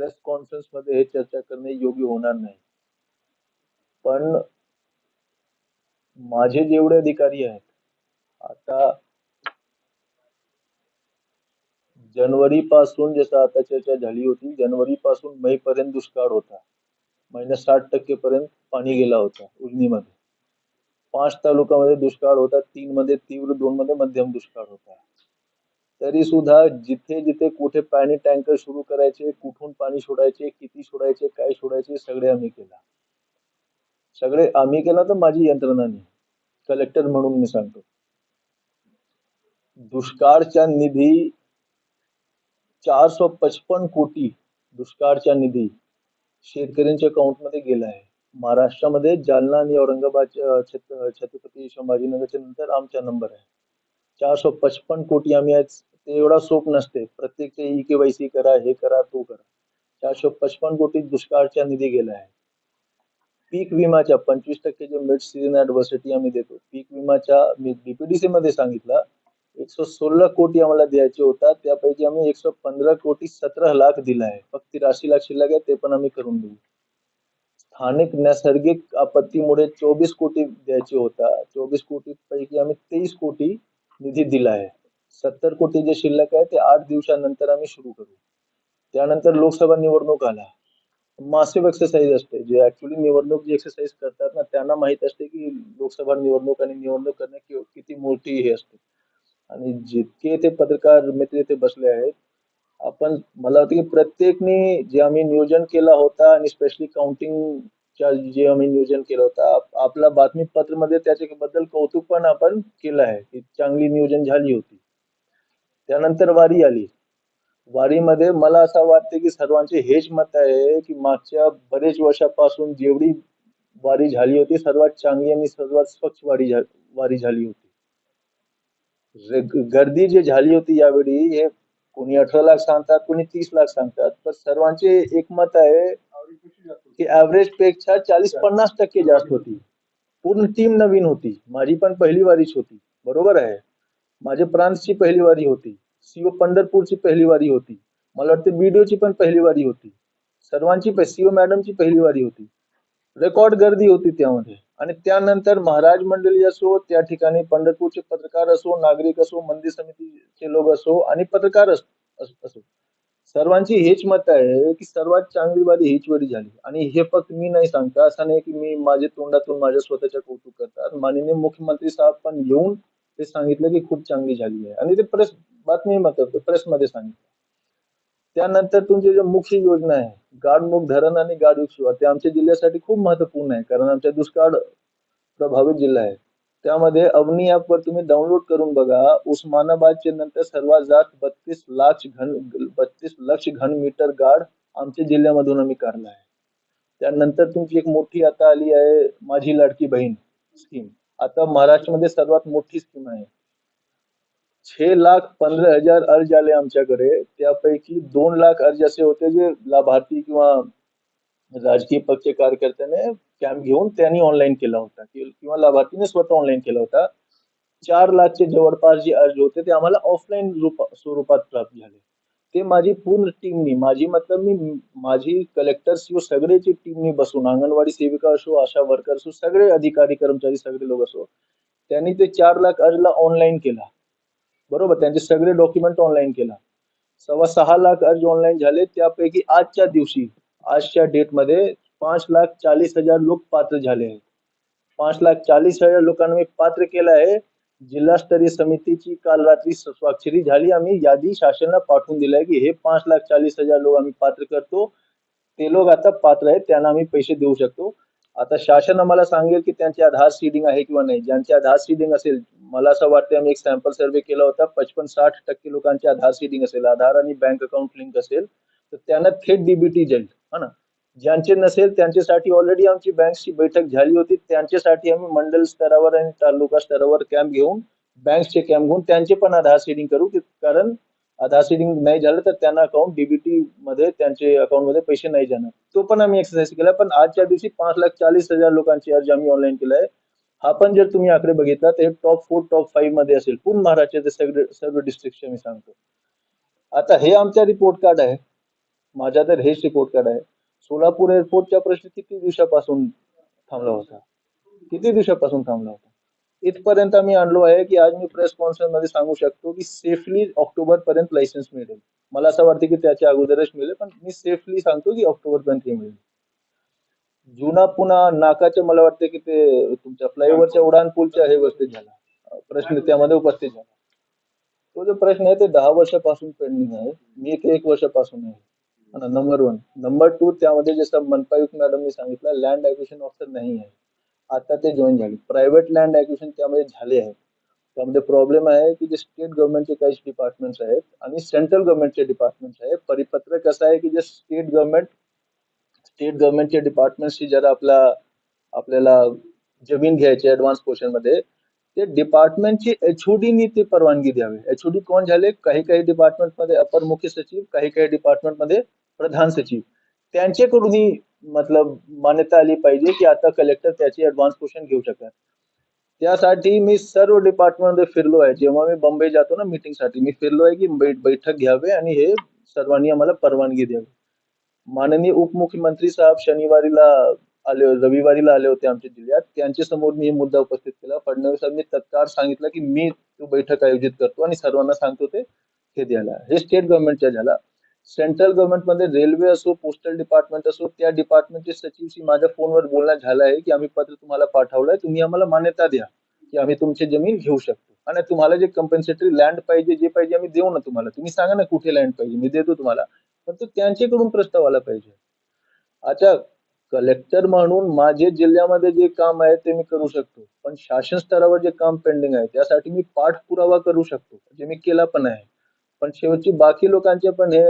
Press कॉन्फरन्समध्ये हे चर्चा करणे योग्य होणार नाही. पण माझे जेवढे अधिकारी आहेत आता जानेवारी पासून जसं आता चर्चा झाली होती जानेवारी पासून मे पर्यंत दुष्काळ होता. महिन्यात साठ टक्के पर्यंत पाणी गेला होता उजनीमध्ये. पाच तालुक्यामध्ये दुष्काळ होता तीन मध्ये तीव्र दोन मध्ये मध्यम दुष्काळ होता. तरी सुद्धा जिथे जिथे कुठे पाणी टँकर सुरू करायचे कुठून पाणी सोडायचे किती सोडायचे काय सोडायचे सगळे आम्ही केला. सगळे आम्ही केला तर माझी यंत्रणाने कलेक्टर म्हणून मी सांगतो. दुष्काळच्या निधी चारशे पचपन कोटी दुष्काळच्या निधी शेतकऱ्यांच्या अकाउंटमध्ये गेला आहे. महाराष्ट्रामध्ये जालना आणि औरंगाबादच्या छत्रपती संभाजीनगरच्या नंतर आमचा नंबर आहे. चारशे पचपन कोटी आम्ही आज ते एवढा सोप नसते. प्रत्येक ते ई केवायसी करा हे करा तो करा. चारशे पचपन कोटी दुष्काळच्या निधी गेला आहे. पीक विमाच्या पंचवीस टक्के जे मिड सीझन ऍडव्हर्सिटी आम्ही देतो पीक विमाच्या मी डीपीडीसी मध्ये सांगितलं एकशे सोळा कोटी आम्हाला द्यायचे होता त्यापैकी आम्ही एकशे पंधरा कोटी सतरा लाख दिला आहे. फक्त राशी लाख शिल्लक आहे ते पण आम्ही करून देऊ. स्थानिक नैसर्गिक आपत्तीमुळे चोवीस कोटी द्यायचे होता चोवीस कोटी पैकी आम्ही तेवीस कोटी निधी दिला आहे. सत्तर कोटी जे शिल्लक आहे ते आठ दिवसानंतर आम्ही सुरू करू. त्यानंतर लोकसभा निवडणूक आला. मासिव एक्सरसाइज असते. जे ऍक्च्युली निवडणूक जी एक्सरसाइज करतात ना त्यांना माहीत असते की लोकसभा निवडणूक आणि निवडणूक करणे किती मोठी हे असते. आणि जितके ते पत्रकार मित्र इथे बसले आहेत आपण मला वाटतं की प्रत्येकने जे आम्ही नियोजन केला होता आणि स्पेशली काउंटिंगच्या जे आम्ही नियोजन केलं होतं आपला बातमीपत्रमध्ये त्याच्याबद्दल कौतुक पण आपण केलं आहे. की चांगली नियोजन झाली होती. त्यानंतर वारी आली. वारीमध्ये मला असं वाटते की सर्वांचे हेच मत आहे की मागच्या बरेच वर्षापासून जेवढी वारी झाली होती सर्वात चांगली आणि सर्वात स्वच्छ वारी झा- वारी झाली होती. गर्दी जी झाली होती यावेळी हे कोणी अठरा लाख सांगतात कोणी तीस लाख सांगतात पण सर्वांचे एक मत आहे की ऍव्हरेजपेक्षा चाळीस पन्नास टक्के जास्त होती. पूर्ण टीम नवीन होती. माझी पण पहिली वारीच होती. बरोबर आहे? माझे प्रांतची पहिली वारी होती. सीओ पंढरपूरची पहिली वारी होती. मला वाटतं बीडीओची पण पहिली वारी होती. सर्वांची सीओ मॅडमची पहिली वारी होती. रेकॉर्ड गर्दी होती त्यामध्ये. आणि त्यानंतर महाराज मंडळी असो त्या ठिकाणी पंढरपूरचे पत्रकार असो नागरिक असो मंदिर समितीचे लोक असो आणि पत्रकार असो सर्वांची हेच मत आहे की सर्वात चांगली वारी हीच वेळी झाली. आणि हे फक्त मी नाही सांगता. असं नाही की मी माझे तोंडातून माझ्या स्वतःच्या कौतुक करतात. माननीय मुख्यमंत्री साहेब पण येऊन ते सांगितलं की खूप चांगली झाली आहे. आणि ते प्रेस बातमी मत प्रेस मध्ये सांगितलं. त्यानंतर तुमची जे मुख्य योजना आहे गाडमुख धरण आणि गाडयुग शिवार ते आमच्या जिल्ह्यासाठी खूप महत्त्वपूर्ण आहे. कारण आमच्या दुष्काळ प्रभावित जिल्हा आहे. त्यामध्ये अवनी ऍपवर तुम्ही डाउनलोड करून बघा. उस्मानाबादचे नंतर सर्वात जास्त बत्तीस लाख घन बत्तीस लक्ष घन मीटर गाड आमच्या जिल्ह्यामधून आम्ही काढला आहे. त्यानंतर तुमची एक मोठी आता आली आहे माझी लाडकी बहीण स्कीम आता महाराष्ट्रामध्ये सर्वात मोठी स्कीम आहे. छे लाख पंधरा हजार अर्ज आले आमच्याकडे. त्यापैकी दोन लाख अर्ज असे होते जे लाभार्थी किंवा राजकीय पक्ष कार्यकर्त्याने कॅम्प घेऊन त्यांनी ऑनलाईन केला होता. किंवा लाभार्थीने स्वतः ऑनलाईन केला होता. चार लाखचे जवळपास जे अर्ज होते ते आम्हाला ऑफलाईन स्वरूपात प्राप्त झाले. ते माझी पूर्ण टीमनी माझी मतलब मी माझी कलेक्टर्स यो सगळेची टीमनी बसून अंगणवाडी सेविका असो आशा वर्कर असो सगळे अधिकारी कर्मचारी सगळे लोक असो त्यांनी ते चार लाख अर्जला ऑनलाईन केला. बरोबर? त्यांचे सगळे डॉक्युमेंट ऑनलाईन केला. सव्वा सहा लाख अर्ज ऑनलाईन झाले. त्यापैकी आजच्या दिवशी आजच्या डेटमध्ये पाच लाख चाळीस हजार लोक पात्र झाले आहेत. पाच लाख चाळीस हजार लोकांना मी पात्र केलं आहे. जिल्हास्तरीय समितीची काल रात्री स्वाक्षरी झाली. आम्ही यादी शासनाला पाठवून दिली की हे पाच लाख चाळीस हजार लोक आम्ही पात्र करतो. ते लोक आता पात्र आहेत त्यांना आम्ही पैसे देऊ शकतो. आता शासन आम्हाला सांगेल की त्यांचे आधार सीडिंग आहे किंवा नाही. ज्यांचे आधार सीडिंग असेल मला असं वाटतं आम्ही एक सॅम्पल सर्वे केला होता. पचपन साठ टक्के लोकांचे आधार सीडिंग असेल. आधार आणि बँक अकाउंट लिंक असेल. तर त्यांना थेट डीबीटी जाईल. हा ना? ज्यांचे नसेल त्यांच्यासाठी ऑलरेडी आमची बँकची बैठक झाली होती. त्यांच्यासाठी आम्ही मंडल स्तरावर आणि तालुका स्तरावर कॅम्प घेऊन बँकचे कॅम्प घेऊन त्यांचे पण आधार सीडिंग करू. की- कारण आधार सीडिंग नाही झालं तर त्यांना अकाउंट डीबीटी मध्ये त्यांचे अकाउंटमध्ये पैसे नाही जाणार. तो पण आम्ही एक्सरसाइज केला. पण आजच्या दिवशी पाच लाख चाळीस हजार लोकांची अर्ज आम्ही ऑनलाईन केलाय हा पण जर तुम्ही आकडे बघितला तर टॉप फोर टॉप फाईव्हमध्ये असेल. पूर्ण महाराष्ट्राचे सगळे सर्व डिस्ट्रिक्टचे मी सांगतो. आता हे आमचा रिपोर्ट कार्ड आहे. माझा तर हेच रिपोर्ट कार्ड आहे. सोलापूर एअरपोर्टचा प्रश्न किती दिवसापासून थांबला होता? किती दिवसापासून थांबला होता? इथपर्यंत आम्ही आणलो आहे की आज मी प्रेस कॉन्फरन्समध्ये सांगू शकतो की सेफली ऑक्टोबर पर्यंत लायसन्स मिळेल. मला असं वाटतं की त्याच्या अगोदरच मिळेल पण मी सेफली सांगतो की ऑक्टोबर पर्यंत हे मिळेल. जुना पुन्हा नाकाच्या मला वाटतं की ते तुमच्या फ्लायओव्हरच्या उडान पूलच्या हे उपस्थित झाला. प्रश्न त्यामध्ये उपस्थित झाला. तो जो प्रश्न आहे ते दहा वर्षापासून पेंडिंग आहे. मी ते एक वर्षापासून आहे. नंबर वन नंबर टू त्यामध्ये जसं मनपायुक्त मॅडमनी सांगितलं लँड ॲक्विशन ऑफिसर नाही आहे. आता ते जॉईन झाले. प्रायव्हेट लँड ॲक्विशन त्यामध्ये झाले आहे. त्यामध्ये प्रॉब्लेम आहे की जे स्टेट गव्हर्नमेंटचे काही डिपार्टमेंट्स आहेत आणि सेंट्रल गव्हर्नमेंटचे डिपार्टमेंट्स आहे परिपत्र कसं आहे की जे स्टेट गव्हर्नमेंट स्टेट गव्हर्नमेंटचे डिपार्टमेंटशी जरा आपला आपल्याला जमीन घ्यायची ऍडव्हान्स पोर्शनमध्ये ते डिपार्टमेंटची एचओडीनी ती परवानगी द्यावी. एचओडी कोण झाले? काही काही डिपार्टमेंटमध्ये अपर मुख्य सचिव काही काही डिपार्टमेंटमध्ये प्रधान सचिव. त्यांच्याकडून ही मतलब मान्यता आली पाहिजे की आता कलेक्टर त्याची ऍडव्हान्स पोर्शन घेऊ शकतात. त्यासाठी मी सर्व डिपार्टमेंटमध्ये फिरलो आहे. जेव्हा मी बॉम्बे जातो ना मीटिंगसाठी मी फिरलो आहे की बैठक घ्यावे आणि हे सर्वांनी आम्हाला परवानगी द्यावी. माननीय उपमुख्यमंत्री साहेब शनिवारीला आले रविवारीला आले होते आमच्या जिल्ह्यात. त्यांच्यासमोर मी मुद्दा उपस्थित केला. फडणवीसांनी तत्काळ सांगितलं की मी तो बैठक आयोजित करतो आणि सर्वांना सांगतो ते हे द्यायला. हे स्टेट गव्हर्नमेंटच्या झाला. सेंट्रल गव्हर्नमेंटमध्ये रेल्वे असो पोस्टल डिपार्टमेंट असो त्या डिपार्टमेंटचे सचिवशी माझ्या फोनवर बोलणं झालं आहे की आम्ही पत्र तुम्हाला पाठवलंय. तुम्ही आम्हाला मान्यता द्या की आम्ही तुमची जमीन घेऊ शकतो. आणि तुम्हाला जे कंपन्सेटरी लँड पाहिजे जे पाहिजे आम्ही देऊ ना तुम्हाला. तुम्ही सांगा ना कुठे लँड पाहिजे मी देतो तुम्हाला. पण तो त्यांच्याकडून प्रस्ताव आला पाहिजे. अच्छा कलेक्टर म्हणून माझे जिल्ह्यामध्ये जे काम आहे ते मी करू शकतो. पण शासन स्तरावर जे काम पेंडिंग आहे त्यासाठी मी पाठपुरावा करू शकतो जे मी केला पण आहे. पण शेवटची बाकी लोकांचे पण हे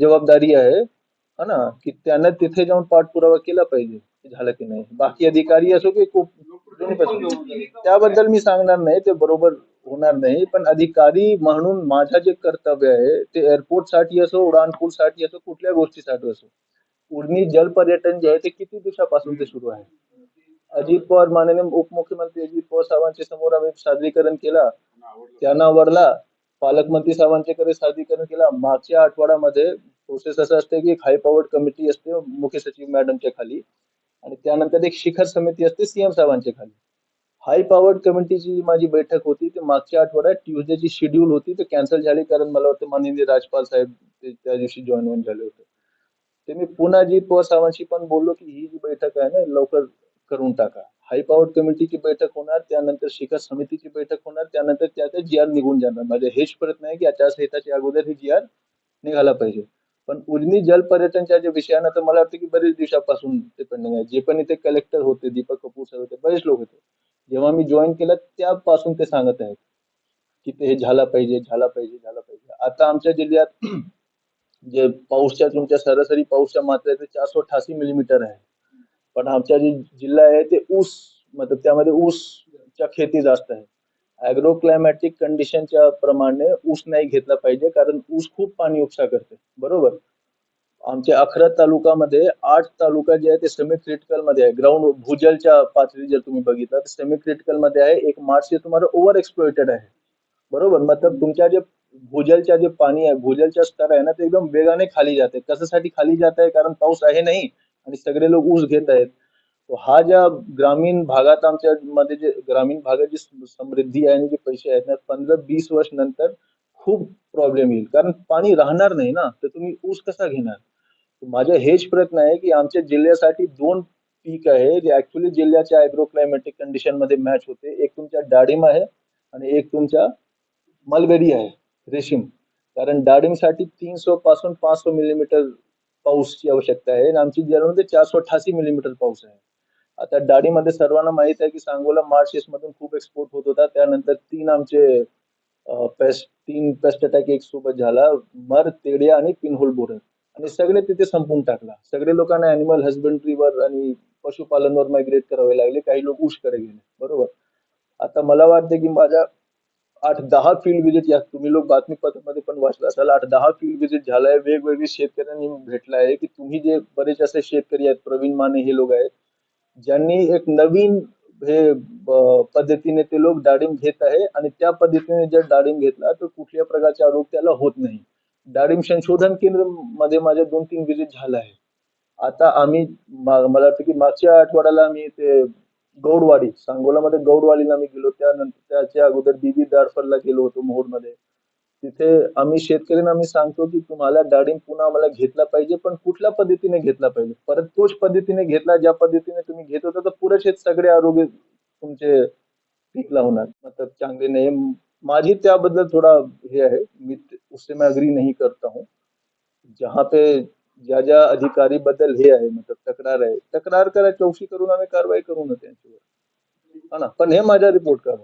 जबाबदारी आहे हा ना? की त्यांना तिथे जाऊन पाठपुरावा केला पाहिजे झालं की नाही? बाकी अधिकारी असो की खूप त्याबद्दल मी सांगणार नाही ते बरोबर होणार नाही पण अधिकारी म्हणून माझा जे कर्तव्य आहे ते एअरपोर्टसाठी असो उडानपूल साठी असो कुठल्या गोष्टीसाठी असो उर्मी जल पर्यटन जे आहे ते किती दिवसापासून ते सुरू आहे? अजित पवार माननीय उपमुख्यमंत्री अजित पवार साहेबांच्या समोर आम्ही सादरीकरण केला त्यांना वरला पालकमंत्री साहेबांच्याकडे सादरीकरण केला. मागच्या आठवड्यामध्ये प्रोसेस असं असते की हाय पॉवर्ड कमिटी असते मुख्य सचिव मॅडमच्या खाली. आणि त्यानंतर एक शिखर समिती असते सीएम साहेबांच्या खाली. हाय पॉवर्ड कमिटीची जी माझी बैठक होती. ते मागच्या आठवड्यात ट्युजडेची शेड्यूल होती. ते कॅन्सल झाली कारण मला वाटतं माननीय राजपाल साहेब त्या दिवशी जॉईन होऊन झाले होते. ते मी पुन्हा जी पवार साहेबांशी पण बोललो की ही जी बैठक आहे ना लवकर करून टाका. हाय पॉवर कमिटीची बैठक होणार त्यानंतर शिखर समितीची बैठक होणार त्यानंतर त्याचा जी आर निघून जाणार. माझे हेच प्रयत्न आहे की आचारसंहिताच्या अगोदर ही जी आर निघाला पाहिजे. पण उजनी जल पर्यटनच्या ज्या विषयानं तर मला वाटतं की बरेच दिवसापासून ते पेंडिंग आहे. जे पण इथे कलेक्टर होते दीपक कपूर सर होते बरेच लोक होते. जेव्हा मी जॉईन केलं त्यापासून ते सांगत आहेत की ते हे झाला पाहिजे झाला पाहिजे झाला पाहिजे. आता आमच्या जिल्ह्यात जे पाऊसच्या तुमच्या सरासरी पाऊसच्या मात्रा ते चारशे अठ्ठासी मिलीमीटर आहे. पण आमच्या जे जिल्हा आहे ते ऊस मतलब त्यामध्ये ऊसच्या खेती जास्त आहे. ऍग्रो क्लायमॅटिक कंडिशनच्या प्रमाणे ऊस नाही घेतला पाहिजे कारण ऊस खूप पाणी उपसा करते. बरोबर? आमच्या अकरा तालुकामध्ये आठ तालुका जे आहे ते सेमी क्रिटिकलमध्ये आहे. ग्राउंड भूजलच्या पातळी जर तुम्ही बघितला तर सेमी क्रिटिकलमध्ये आहे. एक मार्च हे तुम्हाला ओव्हर एक्सप्लोइटेड आहे. बरोबर? मतलब तुमच्या जे भूजलच्या जे पाणी आहे भूजलच्या स्तर आहे ना ते एकदम वेगाने खाली जाते. कशासाठी खाली जात आहे? कारण पाऊस आहे नाही आणि सगळे लोक ऊस घेत आहेत. हा ज्या ग्रामीण भागात आमच्या मध्ये जे ग्रामीण भागात जी समृद्धी आहे आणि जे पैसे आहेत ना पंधरा वीस वर्ष नंतर खूप प्रॉब्लेम येईल. कारण पाणी राहणार नाही ना तर तुम्ही ऊस कसा घेणार? माझा हेच प्रयत्न आहे की आमच्या जिल्ह्यासाठी दोन पीक आहे जे ऍक्च्युली जिल्ह्याच्या अॅग्रो क्लायमॅटिक कंडिशनमध्ये मॅच होते. एक तुमच्या डाळिंब आहे आणि एक तुमच्या मलबेरी आहे. रेशीम. कारण डाळिंबसाठी सो पासून पाच सो मिलीमीटर पाऊसची आवश्यकता आहे आणि आमची जिल्ह्यामध्ये चारशे अठ्ठासी मिलीमीटर पाऊस आहे. आता डाळीमध्ये सर्वांना माहीत आहे की सांगोला मार्च मधून खूप एक्सपोर्ट होत होता. त्यानंतर तीन आमचे पेस्ट तीन पेस्ट अटॅक एक सोबत झाला. मर तेडिया आणि पिनहोल बोरन आणि सगळे तिथे संपून टाकला. सगळे लोकांना अॅनिमल हजबंड्रीवर आणि पशुपालनवर मायग्रेट करावे लागले. काही लोक ऊसकडे गेले. बरोबर? आता मला वाटते की माझ्या आठ दहा फील्ड विजिट या तुम्ही लोक बातमीपत्रामध्ये पण वाचला असाल. आठ दहा फील्ड विजिट झालाय. वेगवेगळी शेतकऱ्यांनी भेटला आहे की तुम्ही जे बरेच असे शेतकरी आहेत प्रवीण माने हे लोक आहेत ज्यांनी एक नवीन हे पद्धतीने ते लोक डाळिंब घेत आहे आणि त्या पद्धतीने जर डाळिंब घेतला तर कुठल्या प्रकारचा आरोग्य त्याला होत नाही. डाळिंब संशोधन केंद्रमध्ये माझ्या दोन तीन विजिट झाला आहे आता आम्ही मला वाटतं की मागच्या आठवड्याला आम्ही ते गौडवाडी सांगोलामध्ये गौडवाडीला आम्ही गेलो. त्यानंतर त्याच्या अगोदर बीबी दाडफरला गेलो होतो मोहोळमध्ये तिथे आम्ही शेतकऱ्यांना आम्ही सांगतो की तुम्हाला डाळिंब पुन्हा आम्हाला घेतला पाहिजे पण कुठल्या पद्धतीने घेतला पाहिजे? परत तोच पद्धतीने घेतला ज्या पद्धतीने तुम्ही घेत होता तर पुरे शेत सगळे आरोग्य तुमचे पिकला होणार. मतलब चांगले नाही. माझी त्याबद्दल थोड़ा हे आहे. मी उससे मैं अग्री नहीं करता हूँ. जहाँ पे ज्या ज्या अधिकारी बद्दल हे आहे मतलब तक्रार आहे तक्रार करा चौकशी करून आम्ही कारवाई करू ना त्यांच्यावर. हा ना पण हे माझा रिपोर्ट करा